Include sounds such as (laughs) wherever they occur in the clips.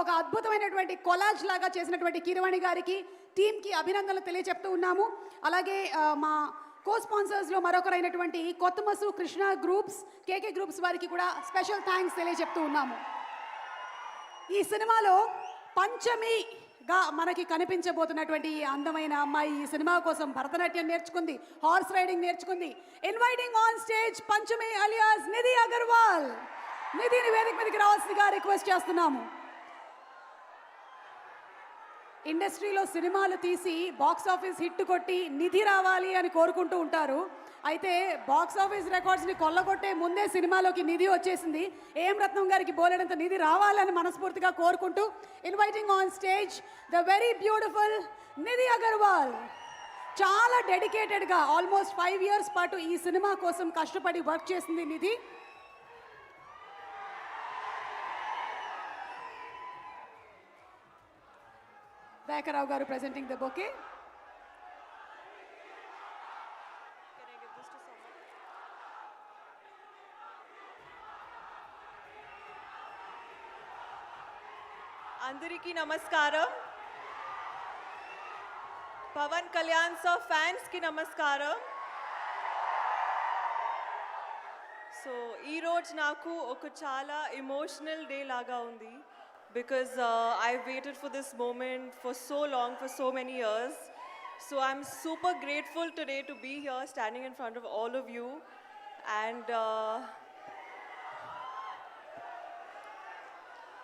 ఒక అద్భుతమైనటువంటి కొలాజ్ లాగా చేసినటువంటి కిరవాణి గారికి టీంకి అభినందనలు తెలియజెప్తూ ఉన్నాము. అలాగే మా కో స్పాన్సర్స్లో మరొకరైనటువంటి Kothamasu Krishna groups KK groups వారికి కూడా స్పెషల్ థ్యాంక్స్ తెలియజెప్తూ ఉన్నాము. ఈ సినిమాలో పంచమిగా మనకి కనిపించబోతున్నటువంటి ఈ అందమైన అమ్మాయి ఈ సినిమా కోసం భరతనాట్యం నేర్చుకుంది హార్స్ రైడింగ్ నేర్చుకుంది. Inviting on stage Panchami alias Nidhi Agarwal. నిధిని వేదిక మీదకి రావాల్సిందిగా రిక్వెస్ట్ చేస్తున్నాము. ఇండస్ట్రీలో సినిమాలు తీసి బాక్స్ ఆఫీస్ హిట్ కొట్టి నిధి రావాలి అని కోరుకుంటూ ఉంటారు. అయితే బాక్స్ ఆఫీస్ రికార్డ్స్ని కొల్లగొట్టే ముందే సినిమాలోకి నిధి వచ్చేసింది. ఏం రత్నం గారికి బోలెడంత నిధి రావాలని మనస్ఫూర్తిగా కోరుకుంటూ inviting on stage the very beautiful Nidhi Agarwal. చాలా డెడికేటెడ్గా ఆల్మోస్ట్ ఫైవ్ ఇయర్స్ పాటు ఈ సినిమా కోసం కష్టపడి వర్క్ చేసింది నిధి. దయాకరావు గారు ప్రెజెంటింగ్ ద బొకే అందరికీ నమస్కారం. పవన్ కళ్యాణ్ సో ఫ్యాన్స్కి నమస్కారం. సో ఈ రోజు నాకు ఒక చాలా ఎమోషనల్ డే లాగా ఉంది. because uh, I've waited for this moment for so long, for so many years. So I'm super grateful today to be here, standing in front of all of you. And uh,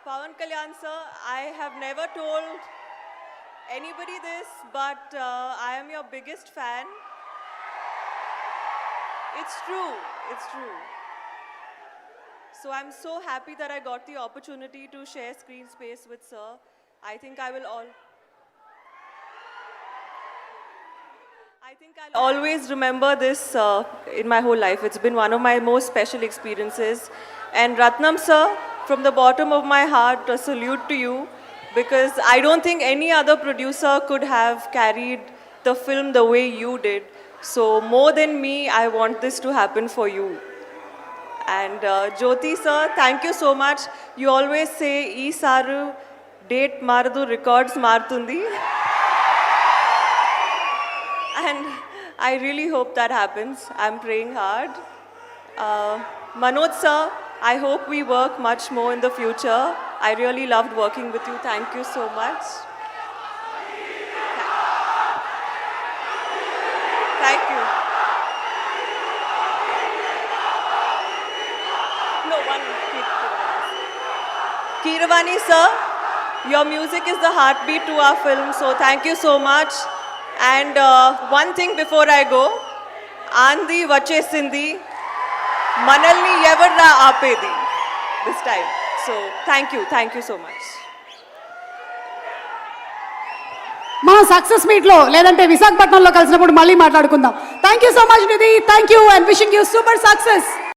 Pawan Kalyan sir, I have never told anybody this, but uh, I am your biggest fan. It's true, it's true. So I'm so happy that I got the opportunity to share screen space with sir. I think I will all. I think I'll always remember this uh, in my whole life. It's been one of my most special experiences. And Ratnam sir, from the bottom of my heart, a salute to you because I don't think any other producer could have carried the film the way you did. So, more than me, I want this to happen for you. And uh, Jyoti sir, thank you so much. You always say, E saru date maradu records martundi. (laughs) And I really hope that happens. I'm praying hard. Uh, Manoj sir, I hope we work much more in the future. I really loved working with you. Thank you so much. Thank you. Kiravani sir, your music is the heartbeat to our film, so thank you so much. And uh, one thing before I go, Andi Vachesindi, మనల్ని ఎవర్రా ఆపేది this time so thank you thank you so much మా success మీట్లో లేదంటే విశాఖపట్నంలో కలిసినప్పుడు మళ్ళీ మాట్లాడుకుందాం thank you so much Nidhi thank you and wishing you super success